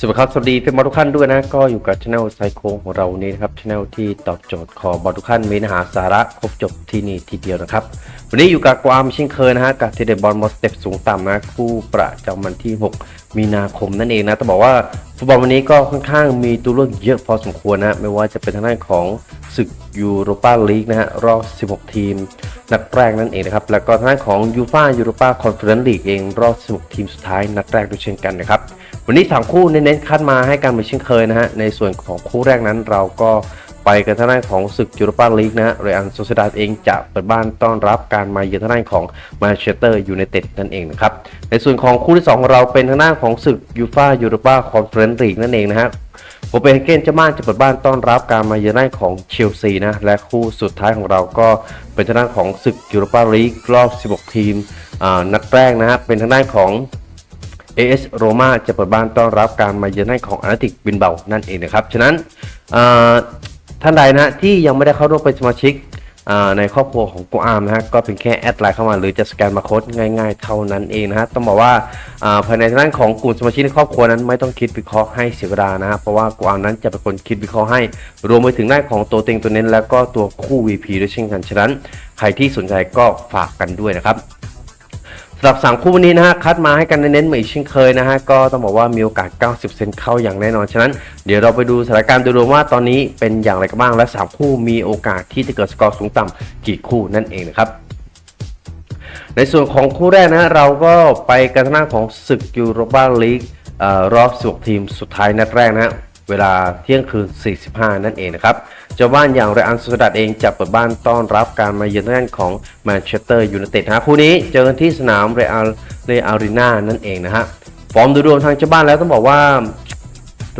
สวัสดีครับสวัสดีเพื่อนบอลทุกท่านด้วยนะ ก็อยู่กับช anel ไซโคงของเรานี้นะครับช anel ที่ตอบโจทย์ขอบอลทุกท่านมีเนื้อหาสาระครบจบที่นี่ทีเดียวนะครับ วันนี้อยู่กับความเช่นเคยนะฮะกับทีเด็ดบอลมอสเต็ปสูงต่ำนะคู่ประจำวันที่ 6 มีนาคมนั่นเองนะต้องบอกว่า ฟุตบอลวันนี้ก็ค่อนข้างมีตัวเลือกเยอะพอสมควรนะไม่ว่าจะเป็นทางด้านของศึกยูโรปาลีกนะฮะรอบ 16 ทีม นัดแรกนั่นเองนะครับ แล้วก็ทางด้านของยูฟ่ายูโรปาคอนเฟอเรนซ์ลีกเองรอบ 16 ทีมสุดท้ายนัดแรกด้วยเช่นกันนะครับ วันนี้ 3 คู่เน้นๆคัดมาให้การเหมือนเช่นเคยนะฮะในส่วนของคู่แรกนั้นเราก็ ไปกันทางด้านของศึกยูโรปาลีกนะเรอัลโซเซดาเองจะเปิดบ้านต้อนรับการมาเยือนทางด้านของมาเชสเตอร์ยูไนเต็ดนั่นเองนะครับ ในส่วนของคู่ที่2ของเราเป็นทางด้านของศึกยูฟ่ายูโรปาคอนเฟอเรนซ์ลีกนั่นเองนะฮะโคเปนเฮเกนเจ้าบ้านจะเปิดบ้านต้อนรับการมาเยือนด้านของเชลซีนะ และคู่สุดท้ายของเราก็เป็นทางด้านของศึกยูโรปาลีกรอบ 16 ทีมนัดแรกนะฮะเป็นทางด้านของ AS โรมาจะเปิดบ้านต้อนรับการมาเยือนด้าของอานาติกบินเบานั่นเองนะครับ ฉะนั้น ท่านใดนะที่ยังไม่ได้เข้าร่วมเป็นสมาชิกในครอบครัวของกูอาร์มนะฮะก็เป็นแค่แอดไลน์เข้ามาหรือจะสแกนมาโค้ดง่ายๆ เท่านั้นเองนะฮะต้องบอกว่าอ่าภายในทางด้านของกลุ่มสมาชิกในครอบครัวนั้นไม่ต้องคิดวิเคราะห์ให้เสียเวลานะฮะเพราะว่ากูอาร์มนั้นจะเป็นคนคิดวิเคราะห์ให้ รวมไปถึงด้านของตัวเต็งตัวเน้นแล้วก็ตัวคู่ VP ด้วยเช่นกันฉะนั้น ใครที่สนใจก็ฝากกันด้วยนะครับ สำหรับสามคู่วันนี้นะฮะคัดมาให้กันเน้นๆเหมือนเช่นเคยนะฮะก็ต้องบอกว่ามีโอกาส 90 เซนเข้าอย่างแน่นอน ฉะนั้นเดี๋ยวเราไปดูสถานการณ์โดยรวมว่าตอนนี้เป็นอย่างไรกันบ้างและ 3 คู่มีโอกาสที่จะเกิดสกอร์สูงต่ำกี่คู่นั่นเองนะครับในส่วนของคู่แรกนะเราก็ไปกันทางด้าของศึกยูโรปาลีกรอบ16ทีมสุดท้ายนัดแรกนะฮะ เวลาเที่ยงคืน 45 นั่นเองนะครับเจ้าบ้านอย่างเรอัลโซเดดเองจะเปิดบ้านต้อนรับการมาเยือนทางด้านของแมนเชสเตอร์ยูไนเต็ดนะฮะคู่นี้เจอกันที่สนามเรอัลเรอารีนานั่นเองนะฮะฟอร์มโดยรวมทางเจ้าบ้านแล้วต้องบอกว่า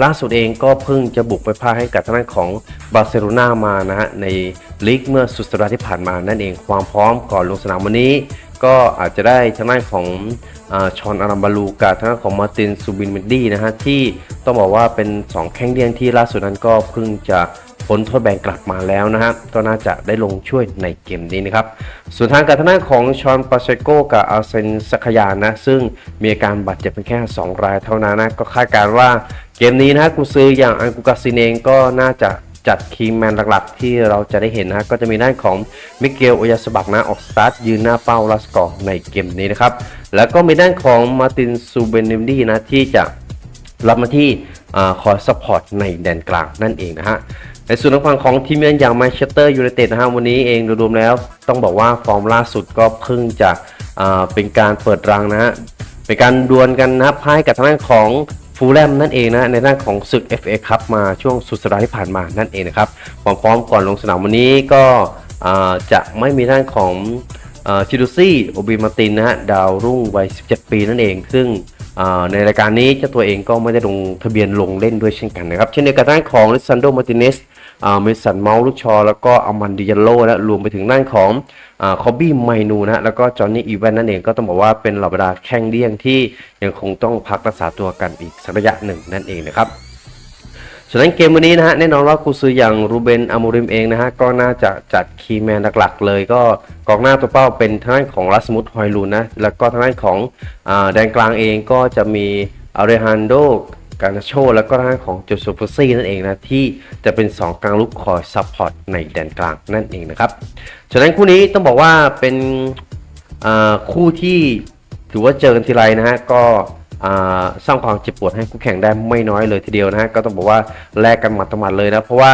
ล่าสุดเองก็เพิ่งจะบุกไปพ่ายให้กับทางด้านของบาร์เซโลนามานะฮะในลีกเมื่อสุดสัปดาห์ที่ผ่านมานั่นเองความพร้อมก่อนลงสนามวันนี้ ก็อาจจะได้ทางด้านของอชอนอารัมบาลูกับทางด้านของมาร์ตินซูบินเมนดี้นะฮะที่ ต้องบอกว่าเป็น 2 แข้งเดียงที่ล่าสุดนั้นก็เพิ่งจะพ้นโทษแบนกลับมาแล้วนะฮะก็น่าจะได้ลงช่วยในเกมนี้นะครับ ส่วนทางการทางด้าของชอนปาเชโกกับอาเซนสักยานนะ ซึ่งมีอาการบาดเจ็บเป็นแค่ 2 รายเท่านั้นนะ ก็คาดการว่าเกมนี้นะกุซืออย่างอังกุกาซินเองก็น่าจะจัดคีแมนหลักๆ ที่เราจะได้เห็นนะ ก็จะมีด้านของมิเกลโอยาสบักนะออกสตาร์ทยืนหน้าเป้าลาสกอร์ในเกมนี้นะครับ แล้วก็มีด้านของมาตินซูเบนิมดีนะที่จะ รับมาที่คอยซัพพอร์ตในแดนกลางนั่นเองนะฮะในส่วนของฝั่งของทีมเยือนอย่างแมนเชสเตอร์ยูไนเต็ดนะฮะวันนี้เองรวมๆแล้ว ต้องบอกว่าฟอร์มล่าสุดก็เพิ่งจะเป็นการเปิดรังนะฮะเป็นการดวลกันนับพ่ายกับทางด้านของฟูลแลมนั่นเองนะในด้านของศึก FA ครับมาช่วงสุดสัปดาห์ที่ผ่านมานั่นเองนะครับความพร้อมก่อนลงสนามวันนี้ก็จะไม่มีด้านของ ชิดูซี่โอบิมาตินนะฮะดาวรุ่งวัย 17 ปีนั่นเอง ซึ่งในรายการนี้เจ้าตัวเองก็ไม่ได้ลงทะเบียนลงเล่นด้วยเช่นกันนะครับเช่นเดียวกับด้านของลิซันโดมาติเนสเมสันเมาลูกชอ แล้วก็อามันดิยาโลและรวมไปถึงด้านของคอบบี้ไมนูนะแล้วก็จอห์นนี่อีแวนนั่นเองก็ต้องบอกว่าเป็นเหล่าบรรดาแข้งเดี้ยงที่ยังคงต้องพักรักษาตัวกันอีกสักระยะหนึ่งนั่นเองนะครับ ฉะนั้นเกมวันนี้นะฮะแน่นอนว่ากูซืออย่างรูเบนอามูริมเองนะฮะก็น่าจะจัดคีย์แมนหลักๆ เลยก็กองหน้าตัวเป้าเป็นทางด้านของรัสมุดฮอยลูนนะแล้วก็ทางด้านของอแดนกลางเองก็จะมีอาเรฮันโดกานาโชแล้วก็ทางด้านของโจโซฟซี่นั่นเองนะ ที่จะเป็น 2 กลางลุกคอยซัพพอร์ตในแดนกลางนั่นเองนะครับฉะนั้นคู่นี้ต้องบอกว่าเป็นคู่ที่ถือว่าเจอกันทีไรนะฮะก็ สร้างความเจ็บปวดให้คู่แข่งได้ไม่น้อยเลยทีเดียวนะฮะก็ต้องบอกว่าแลกกันหมัดต่อหมัดเลยนะเพราะว่า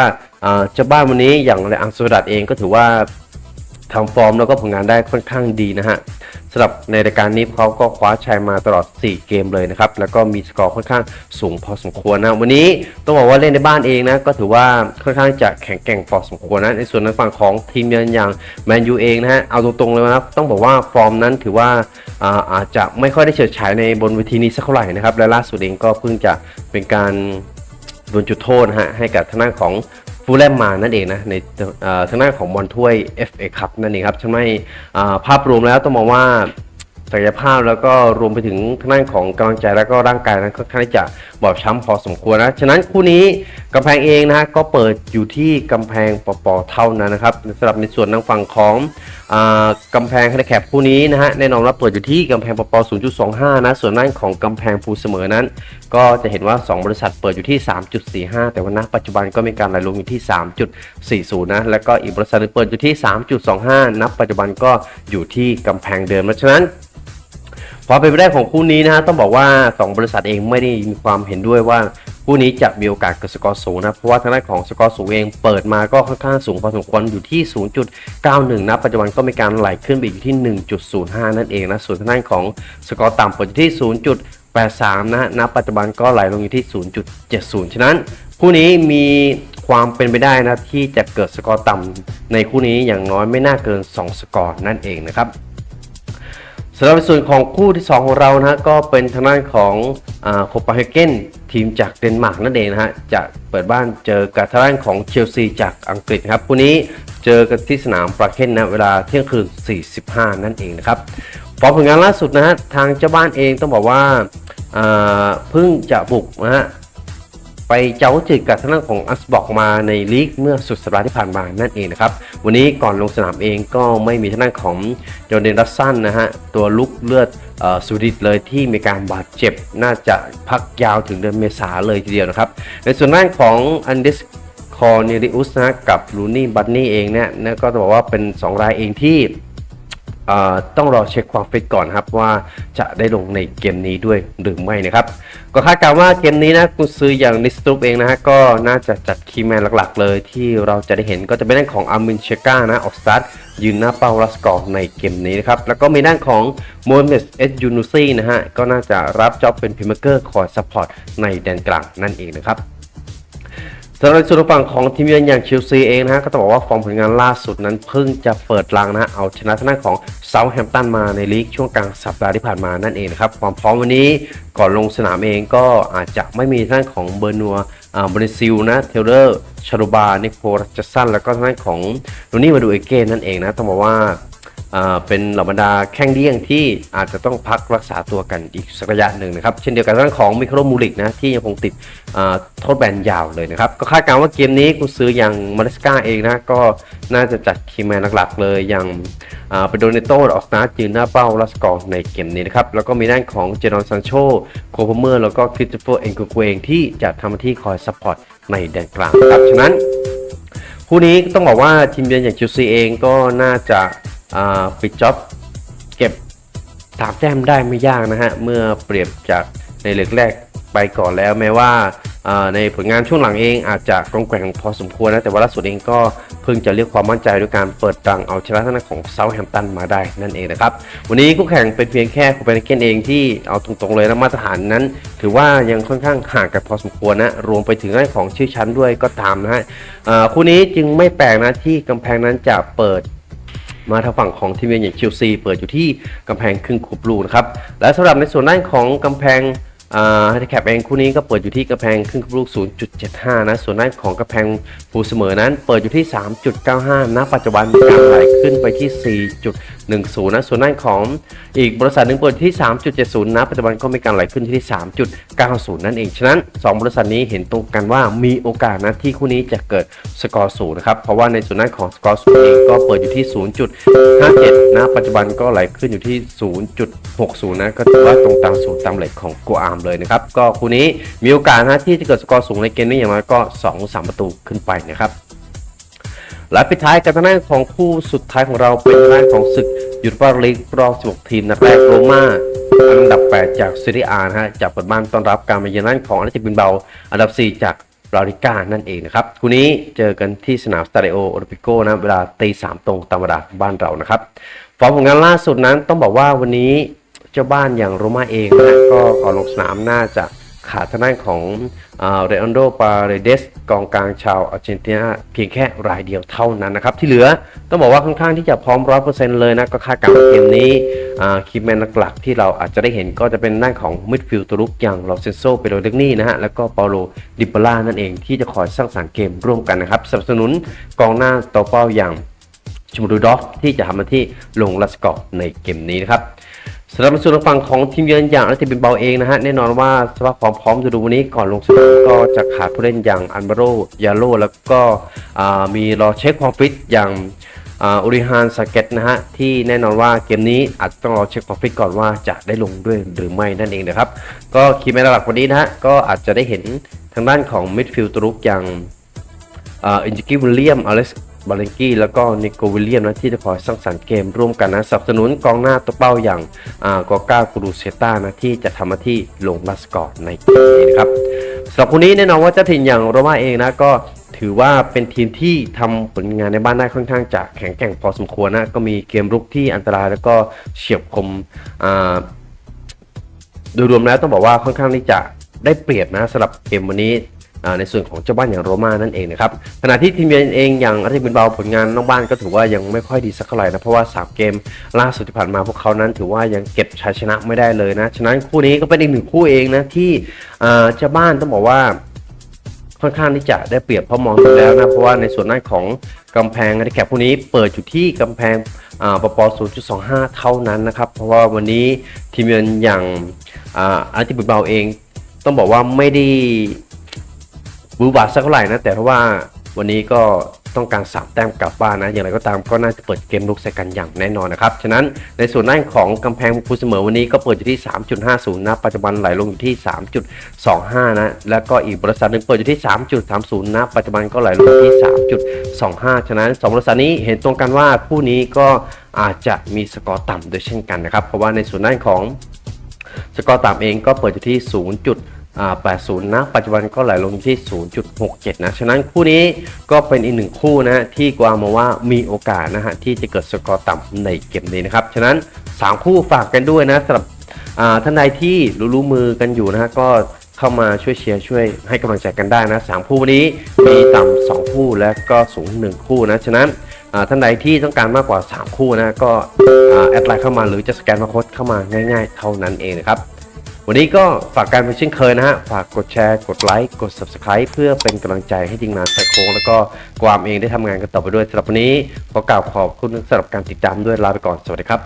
เจ้าบ้านวันนี้อย่างอังสวดัตเองก็ถือว่า ทำฟอร์มแล้วก็ผลงานได้ค่อนข้างดีนะฮะสำหรับในรายการนี้เขาก็คว้าชัยมาตลอด 4 เกมเลยนะครับ แล้วก็มีสกอร์ค่อนข้างสูงพอสมควรนะวันนี้ต้องบอกว่าเล่นในบ้านเองนะ ก็ถือว่าค่อนข้างจะแข็งแกร่งพอสมควรนะ ในส่วนในฝั่งของทีมเยือนอย่างแมนยูเองนะฮะเอาตรงๆเลยนะครับต้องบอกว่าฟอร์มนั้นถือว่าอาอาจจะไม่ค่อยได้เฉิดฉายในบนเวทีนี้สักเท่าไหร่นะครับและล่าสุดเองก็เพิ่งจะเป็นการโดนจุดโทษนะฮะให้กับทางด้านของ ฟูลแลมมานั่นเองนะในทางด้านของบอลถ้วย FA คัพนั่นเองครับทำให้อ่ภาพรวมแล้วต้องมองว่า ศักยภาพแล้วก็รวมไปถึงทางด้านของกำลังใจแล้วก็ร่างกายนั้นค่อนข้างที่จะบอบช้ำพอสมควรนะ ฉะนั้นคู่นี้กำแพงเองนะฮะก็เปิดอยู่ที่กำแพงปปเท่านั้นนะครับสำหรับในส่วนทางฝั่งของอกำแพงแฮนแคปคู่นี้นะฮะแน่นอนว่าเปิดอยู่ที่กำแพงปป 0.25 นะส่วนด้านของกำแพงภูเสมอนั้น ก็จะเห็นว่า 2 บริษัทเปิดอยู่ที่ 3.45 แต่ว่าณปัจจุบันก็มีการไหลลงอยู่ที่ 3.40 นะแล้วก็อีกบริษัทหนึงเปิดอยู่ที่ 3.25นับปัจจุบันก็อยู่ที่กำแพงเดิมเพราะฉะนั้น ความเป็นไปได้ของคู่นี้นะฮะต้องบอกว่า 2 บริษัทเองไม่ได้มีความเห็นด้วยว่าคู่นี้จะมีโอกาสเกิดสกอร์สูงนะเพราะว่าทางด้านของสกอร์สูงเองเปิดมาก็ค่อนข้างสูงพอสมควรอยู่ที่ 0.91 นะปัจจุบันก็มีการไหลขึ้นไปอยู่ที่ 1.05 นั่นเองนะส่วนทางด้านของสกอร์ต่ำปอยู่ที่ 0.83 นะณปัจจุบันก็ไหลลงอยู่ที่ 0.70 ฉะนั้นคู่นี้มีความเป็นไปได้นะที่จะเกิดสกอร์ต่ำในคู่นี้อย่างน้อยไม่น่าเกิน 2 สกอร์นั่นเองนะครับ สำหรับส่วนของคู่ที่ 2 ของเรานะก็เป็นทางด้านของโคปาเฮเกนทีมจากเดนมาร์กนั่นเองนะฮะจะเปิดบ้านเจอกับทางด้านของเชลซีจากอังกฤษครับคู่นี้เจอกันที่สนามปราเคนนะเวลาเที่ยงคืน 45 นั่นเองนะครับฟอร์มผลงานล่าสุดนะฮะทางเจ้าบ้านเองต้องบอกว่าอ่าเพิ่งจะบุกนะฮะ ไปเจ้าจึกกับทางด้านของอัสบอกมาในลีกเมื่อสุดสัปดาห์ที่ผ่านมานั่นเองนะครับ วันนี้ก่อนลงสนามเองก็ไม่มีทางด้านของโจเดนรัสซันนะฮะ ตัวลุกเลือดสุดิตเลยที่มีการบาดเจ็บน่าจะพักยาวถึงเดือนเมษาเลยทีเดียวนะครับ ในส่วนด้านของอันเดสคอร์เนริอุสนะกับลูนี่บัตนี่เองเนี่ยนะก็ต้องบอกว่าเป็น 2 รายเองที่ ต้องรอเช็คความฟิตก่อนครับว่าจะได้ลงในเกมนี้ด้วยหรือไม่นะครับ ก็คาดการณ์ว่าเกมนี้นะกุนซืออย่างนิสตูปเองนะฮะก็น่าจะจัดคีย์แมนหลักๆ เลยที่เราจะได้เห็นก็จะเป็นด้านของอาร์มินเชก้านะออกสตาร์ทยืนหน้าเป้ารัสกอร์ในเกมนี้นะครับ แล้วก็มีด้านของโมฮัมเม็ดเอสยูนูซีนะฮะก็น่าจะรับจ็อบเป็นพิมเกอร์คอยซัพพอร์ตในแดนกลางนั่นเองนะครับำหรับในส่วนฝั่งของทีมเยือนอย่างเชลซีเองนะฮะก็ต้องบอกว่าฟอร์มผลงานล่าสุดนั้นเพิ่งจะเปิดรังนะเอาชนะทางด้านของเซาแฮมตันมาในลีกช่วงกลางสัปดาห์ที่ผ่านมานั่นเองนะครับความพร้อมวันนี้ก่อนลงสนามเองก็อาจจะไม่มีทางด้านของเบอร์นัวอ่าบริซิลนะเทเลอร์ชารูบานิโคลัสจัสซันแล้วก็ทางด้านของโรนี่มาดูเอเกนนั่นเองนะต้องบอกว่า เป็นเหล่าบรรดาแข้งเดี้ยงที่อาจจะต้องพักรักษาตัวกันอีกสักระยะหนึ่งนะครับ เช่นเดียวกับเรื่องของมิโครมูลิกนะที่ยังคงติดโทษแบนยาวเลยนะครับ ก็คาดการณ์ว่าเกมนี้กุนซื้ออย่างมาริสกาเองนะ ก็น่าจะจัดคีแมนหลักๆเลยอย่างเปโดเนโตออสตาร์ยืนหน้าเป้าลัสกอร์ในเกมนี้นะครับ แล้วก็มีด้านของเจนอนซันโชโคพเมอร์แล้วก็คริสโตเฟอร์เอ็นกูเกงที่จะทำหน้าที่คอยซัพพอร์ตในแดนกลางนะครับฉะนั้นคู่นี้ต้องบอกว่าทีมเยือนอย่างชิลซีเองก็น่าจะ ปิดจ็อบเก็บ3แต้มได้ไม่ยากนะฮะ เมื่อเปรียบจากในเล็กแรกไปก่อนแล้วแม้ว่าในผลงานช่วงหลังเองอาจจะกองแกว่งพอสมควรนะ แต่ว่าล่าสุดเองก็เพิ่งจะเรียกความมั่นใจด้วยการเปิดรังเอาชนะทางด้านของเซาแฮมตันมาได้นั่นเองนะครับ วันนี้คู่แข่งเป็นเพียงแค่คูเปนเกนเองที่เอาตรงๆเลยนะมาตรฐานนั้น ถือว่ายังค่อนข้างห่างกันพอสมควรนะ รวมไปถึงเรื่องของชื่อชั้นด้วยก็ตามนะฮะคู่นี้จึงไม่แปลกนะที่กำแพงนั้นจะเปิด มาทางฝั่งของทีมเยือนอย่างเชลซีเปิดอยู่ที่กำแพงครึ่งคูบลูนะครับและสำหรับในส่วนด้านของกำแพงอ่าแคปเองคู่นี้ก็เปิดอยู่ที่กำแพงครึ่งคูบลู0.75 นะ ส่วนด้านของกำแพงภูเสมอนั้น เปิดอยู่ที่ 3.95 ณ ปัจจุบันมีการไหลขึ้นไปที่10นะส่วนด้านของอีกบริษัทหนึ่งเปิดที่ 3.70 นะ ปัจจุบันก็มีการไหลขึ้นที่ 3.90 นั่นเอง ฉะนั้น 2 บริษัทนี้เห็นตรงกันว่ามีโอกาสนะที่คู่นี้จะเกิดสกอร์สูงนะครับ เพราะว่าในส่วนด้านของสกอร์สูงเองก็เปิดอยู่ที่ 0.57 นะ ปัจจุบันก็ไหลขึ้นอยู่ที่ 0.60 นะ ก็ถือว่าตรงตามสูตรตามเหล็กของกัวอาร์มเลยนะครับ ก็คู่นี้มีโอกาสนะที่จะเกิดสกอร์สูงในเกมนี้อย่างน้อยก็ 2-3 ประตูขึ้นไปนะครับ และปิดท้ายกันทางด้านของคู่สุดท้ายของเราเป็นทางด้านของศึกยุทธบอลลีกรอบ 16 ทีมนัดแรกโรม่าอันดับ 8 จากซีรียอานะฮะจะเปิดบ้านต้อนรับการมาเยือนด้านของอาร์เจบินเบา อันดับ 4 จากลาลิก้านั่นเองนะครับคู่นี้เจอกันที่สนามสตาดิโอโอลิมปิโกนะเวลาตีสามตรงตามเวลาบ้านเรานะครับฟอร์มของงานล่าสุดนั้นต้องบอกว่าวันนี้เจ้าบ้านอย่างโรม่าเองนะก็ก่อนลงสนามน่าจะ ขาดทางด้านของเรอันโดปาเรเดสกองกลางชาวอาร์เจนตินาเพียงแค่รายเดียวเท่านั้นนะครับ ที่เหลือต้องบอกว่าค่อนข้างที่จะพร้อมร้อยเปอร์เซ็นต์เลยนะ ก็คาดการณ์เกมนี้คีแมนหลักๆที่เราอาจจะได้เห็นก็จะเป็นด้านของมิดฟิลด์ตัวลุกอย่างลอเซนโซเปโรเดกนี่นะฮะ แล้วก็เปาโลดิปาล่านั่นเองที่จะคอยสร้างสรรค์เกมร่วมกันนะครับสนับสนุนกองหน้าตัวเป้าอย่างชมรูดอฟที่จะทำหน้าที่ลงลัสกอร์ในเกมนี้นะครับ สำหรับส่วนฝั่งของทีมเยือนอย่างอาร์ติบินเบาเองนะฮะแน่นอนว่าสภาพความพร้อมจะดูวันนี้ก่อนลงสนามก็จะขาดผู้เล่นอย่างอันบาโรยาโลแล้วก็มีรอเช็คความฟิตอย่างอุริฮานสเก็ตนะฮะที่แน่นอนว่าเกมนี้อาจจะต้องรอเช็คความฟิตก่อนว่าจะได้ลงด้วยหรือไม่นั่นเองนะครับ ก็คีย์แมนหลักวันนี้นะฮะก็อาจจะได้เห็นทางด้านของมิดฟิลด์ตรุกอย่างอินจิกิวิลเลียมอเล็กซ์ บาเลนกี้แล้วก็นิโควิลเลียมนะที่จะคอยสร้างสรรค์เกมร่วมกันนะสนับสนุนกองหน้าตัวเป้าอย่างอ่ากอก้ากรูเซต้านะที่จะทำหน้าที่ลงลัสกอร์ในเกมนี้นะครับสำหรับคนนี้แน่นอนว่าเจ้าถิ่นอย่างโรม่าเองนะก็ถือว่าเป็นทีมที่ทำผลงานในบ้านได้ค่อนข้างจะแข็งแกร่งพอสมควรนะก็มีเกมรุกที่อันตรายแล้วก็เฉียบคมอ่าโดยรวมแล้วต้องบอกว่าค่อนข้างที่จะได้เปรียบนะสำหรับเกมวันนี้ ในส่วนของเจ้าบ้านอย่างโรม่านั่นเองนะครับขณะที่ทีมเยือนเองอย่างอาร์เซนอลเบาผลงานนอกบ้านก็ถือว่ายังไม่ค่อยดีสักเท่าไหร่นะเพราะว่า 3 เกมล่าสุดที่ผ่านมาพวกเขานั้นถือว่ายังเก็บชัยชนะไม่ได้เลยนะฉะนั้นคู่นี้ก็เป็นอีกหนึ่งคู่เองนะที่เจ้าบ้านต้องบอกว่าค่อนข้างที่จะได้เปรียบเพราะมองดูแล้วนะ เพราะว่าในส่วนด้านของกำแพงในแคปพวกนี้เปิดอยู่ที่กำแพงปป 0.25 เท่านั้นนะครับ เพราะว่าวันนี้ทีมเยือนอย่างอาอาร์ติบุตเบาเอง ต้องบอกว่าไม่ได้ บูบาสักเท่าไหร่นะแต่เพราะว่าวันนี้ก็ต้องการสามแต้มกลับบ้านนะ อย่างไรก็ตามก็น่าจะเปิดเกมลุกใส่กันอย่างแน่นอนนะครับ ฉะนั้นในส่วนด้านของกำแพงคูเสมอวันนี้ก็เปิดอยู่ที่ 3.50 นะ ปัจจุบันไหลลงอยู่ที่ 3.25 นะ แล้วก็อีกบริษัทหนึ่งเปิดอยู่ที่ 3.30 นะ ปัจจุบันก็ไหลลงที่ 3.25 ฉะนั้น 2 บริษัทนี้เห็นตรงกันว่าคู่นี้ก็อาจจะมีสกอร์ต่ำโดยเช่นกันนะครับ เพราะว่าในส่วนด้านของสกอร์ต่ำเองก็เปิดอยู่ที่ 80 นะ ปัจจุบันก็ไหลลงที่ 0.67 นะ ฉะนั้นคู่นี้ก็เป็นอีกหนึ่งคู่นะที่กวางมาว่ามีโอกาสนะฮะที่จะเกิดสกอร์ต่ำในเกมนี้นะครับ ฉะนั้น 3 คู่ฝากกันด้วยนะสำหรับท่านใดที่รู้รู้มือกันอยู่นะฮะก็เข้ามาช่วยเชียร์ช่วยให้กำลังใจกันได้นะสามคู่วันนี้มีต่ำสองคู่และก็สูงหนึ่งคู่นะ ฉะนั้นท่านใดที่ต้องการมากกว่า 3 คู่นะก็อ่าแอดไลน์เข้ามาหรือจะสแกนมาโค้ดเข้ามาง่าย ๆ เท่านั้นเองนะครับ วันนี้ก็ฝากการเป็นเช่นเคยนะฮะ ฝากกดแชร์ กดไลค์ กด Subscribe เพื่อเป็นกำลังใจให้ทีมงานสายโค้งแล้วก็กวามเองได้ทำงานกันต่อไปด้วยสำหรับวันนี้ขอกล่าวขอบคุณสำหรับการติดตามด้วยลาไปก่อน สวัสดีครับ